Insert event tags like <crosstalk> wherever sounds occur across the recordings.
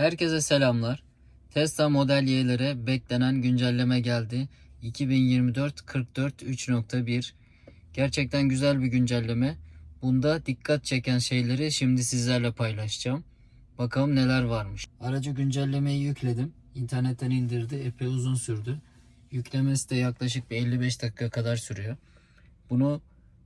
Herkese selamlar. Tesla Model Y'lere beklenen güncelleme geldi. 2024 44 3.1. Gerçekten güzel bir güncelleme. Bunda dikkat çeken şeyleri şimdi sizlerle paylaşacağım. Bakalım neler varmış. Aracı güncellemeyi yükledim. İnternetten indirdi. Epey uzun sürdü. Yüklemesi de yaklaşık bir 55 dakika kadar sürüyor. Bunu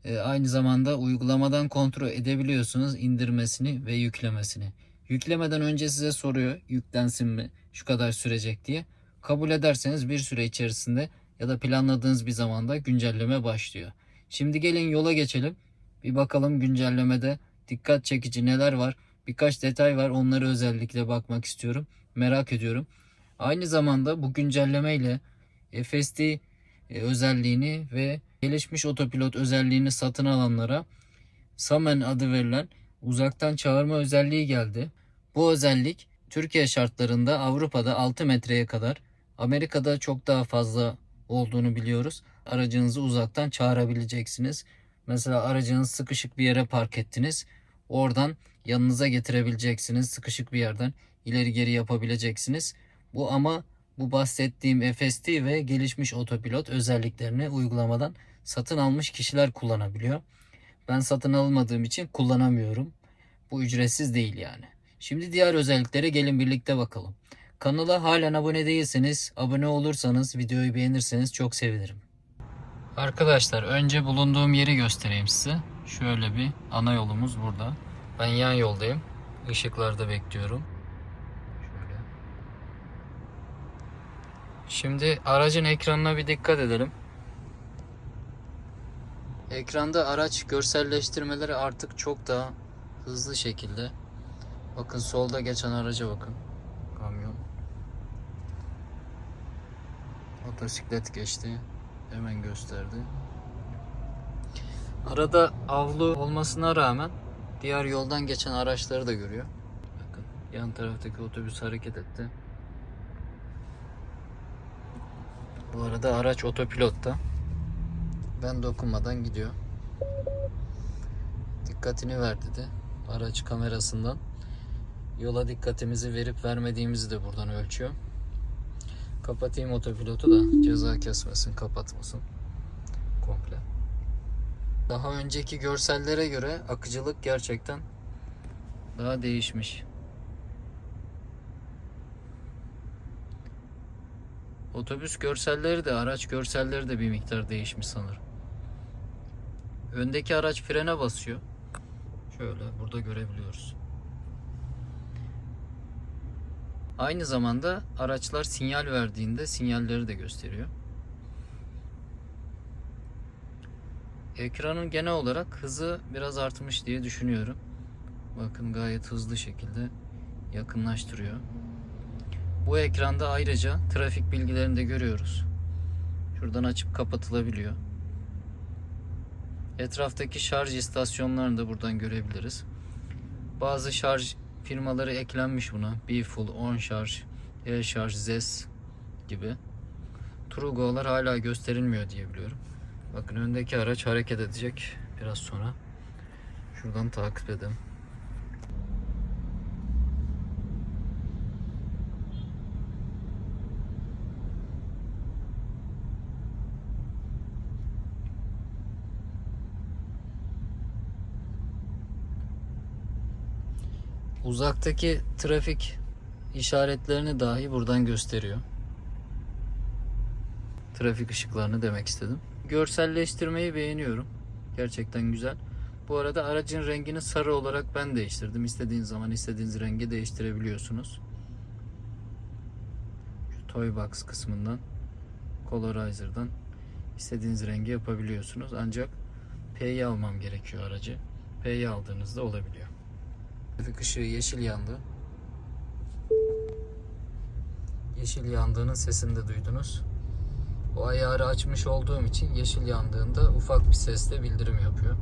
e, aynı zamanda uygulamadan kontrol edebiliyorsunuz indirmesini ve yüklemesini. Yüklemeden önce size soruyor yüklensin mi şu kadar sürecek diye. Kabul ederseniz bir süre içerisinde ya da planladığınız bir zamanda güncelleme başlıyor. Şimdi gelin yola geçelim. Bir bakalım güncellemede dikkat çekici neler var. Birkaç detay var onları özellikle bakmak istiyorum. Merak ediyorum. Aynı zamanda bu güncellemeyle FSD e, özelliğini ve gelişmiş otopilot özelliğini satın alanlara Samen adı verilen uzaktan çağırma özelliği geldi. Bu özellik Türkiye şartlarında Avrupa'da 6 metreye kadar, Amerika'da çok daha fazla olduğunu biliyoruz. Aracınızı uzaktan çağırabileceksiniz. Mesela aracınız sıkışık bir yere park ettiniz. Oradan yanınıza getirebileceksiniz. Sıkışık bir yerden ileri geri yapabileceksiniz. Bu ama bu bahsettiğim FSD ve gelişmiş otopilot özelliklerini uygulamadan satın almış kişiler kullanabiliyor. Ben satın almadığım için kullanamıyorum. Bu ücretsiz değil yani. Şimdi diğer özelliklere gelin birlikte bakalım. Kanala halen abone değilseniz, abone olursanız, videoyu beğenirseniz çok sevinirim. Arkadaşlar önce bulunduğum yeri göstereyim size. Şöyle bir ana yolumuz burada. Ben yan yoldayım. Işıklarda bekliyorum. Şimdi aracın ekranına bir dikkat edelim. Ekranda araç görselleştirmeleri artık çok daha hızlı şekilde. Bakın solda geçen araca bakın. Kamyon. Motosiklet geçti. Hemen gösterdi. Arada avlu olmasına rağmen diğer yoldan geçen araçları da görüyor. Bakın yan taraftaki otobüs hareket etti. Bu arada araç otopilotta. Ben dokunmadan gidiyor. Dikkatini ver dedi. Araç kamerasından. Yola dikkatimizi verip vermediğimizi de buradan ölçüyor. Kapatayım otopilotu da ceza kesmesin, kapatmasın. Komple. Daha önceki görsellere göre akıcılık gerçekten daha değişmiş. Otobüs görselleri de araç görselleri de bir miktar değişmiş sanırım. Öndeki araç frene basıyor. Şöyle burada görebiliyoruz. Aynı zamanda araçlar sinyal verdiğinde sinyalleri de gösteriyor. Ekranın genel olarak hızı biraz artmış diye düşünüyorum. Bakın gayet hızlı şekilde yakınlaştırıyor. Bu ekranda ayrıca trafik bilgilerini de görüyoruz. Şuradan açıp kapatılabiliyor. Etraftaki şarj istasyonlarını da buradan görebiliriz. Bazı şarj firmaları eklenmiş buna. Befull, On Şarj, El Şarj, Zes gibi. Trugo'lar hala gösterilmiyor diye biliyorum. Bakın öndeki araç hareket edecek biraz sonra. Şuradan takip edelim. Uzaktaki trafik işaretlerini dahi buradan gösteriyor. Trafik ışıklarını demek istedim. Görselleştirmeyi beğeniyorum. Gerçekten güzel. Bu arada aracın rengini sarı olarak ben değiştirdim. İstediğiniz zaman istediğiniz rengi değiştirebiliyorsunuz. Şu Toy kısmından Colorizer'dan istediğiniz rengi yapabiliyorsunuz. Ancak P'yi almam gerekiyor aracı. P'yi aldığınızda olabiliyor. Trafik ışığı yeşil yandı. Yeşil yandığının sesini de duydunuz. O ayarı açmış olduğum için yeşil yandığında ufak bir sesle bildirim yapıyor.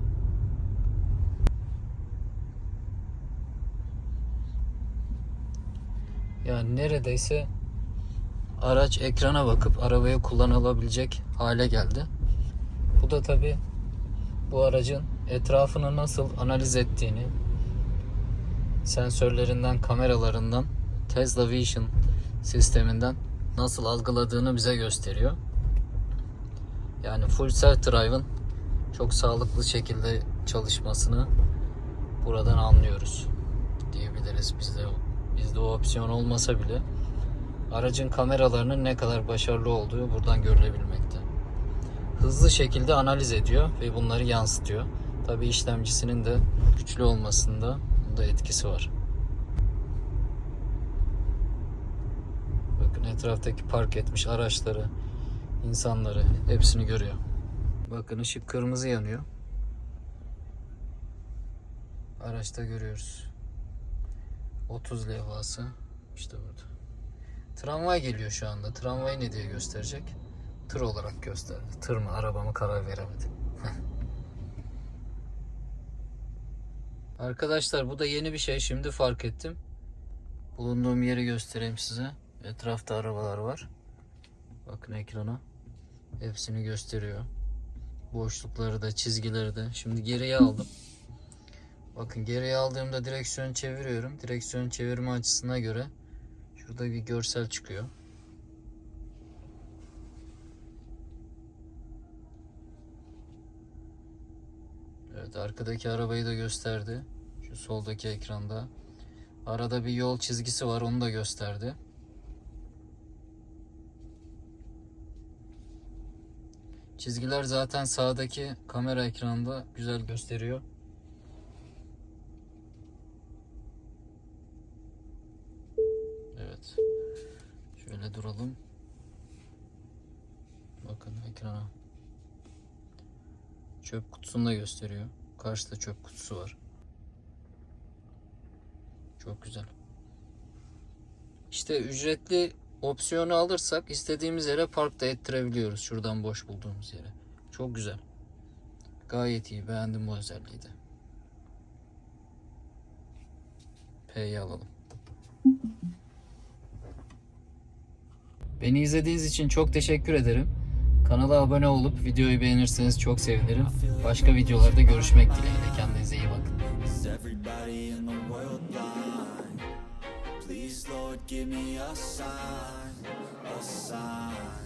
Yani neredeyse araç ekrana bakıp arabayı kullanılabilecek hale geldi. Bu da tabi bu aracın etrafını nasıl analiz ettiğini, sensörlerinden, kameralarından Tesla Vision sisteminden nasıl algıladığını bize gösteriyor. Yani full self drive'ın çok sağlıklı şekilde çalışmasını buradan anlıyoruz diyebiliriz. Bizde bizde o opsiyon olmasa bile aracın kameralarının ne kadar başarılı olduğu buradan görülebilmekte. Hızlı şekilde analiz ediyor ve bunları yansıtıyor. Tabi işlemcisinin de güçlü olmasında bunda etkisi var. Bakın etraftaki park etmiş araçları, insanları hepsini görüyor. Bakın ışık kırmızı yanıyor. Araçta görüyoruz. 30 levhası işte burada. Tramvay geliyor şu anda. Tramvayı ne diye gösterecek? Tır olarak gösterdi. Tır mı araba mı karar veremedi. <laughs> Arkadaşlar bu da yeni bir şey. Şimdi fark ettim. Bulunduğum yeri göstereyim size. Etrafta arabalar var. Bakın ekrana. Hepsini gösteriyor. Boşlukları da çizgileri de. Şimdi geriye aldım. Bakın geriye aldığımda direksiyon çeviriyorum. Direksiyon çevirme açısına göre şurada bir görsel çıkıyor. Evet arkadaki arabayı da gösterdi. Şu soldaki ekranda. Arada bir yol çizgisi var onu da gösterdi. Çizgiler zaten sağdaki kamera ekranında güzel gösteriyor. Evet. Şöyle duralım. Bakın ekrana. Çöp kutusunu da gösteriyor. Karşıda çöp kutusu var. Çok güzel. İşte ücretli opsiyonu alırsak istediğimiz yere park da ettirebiliyoruz. Şuradan boş bulduğumuz yere. Çok güzel. Gayet iyi. Beğendim bu özelliği de. P'yi alalım. Beni izlediğiniz için çok teşekkür ederim. Kanala abone olup videoyu beğenirseniz çok sevinirim. Başka videolarda görüşmek dileğiyle. Kendinize iyi bakın. Please, Lord, give me a sign, a sign.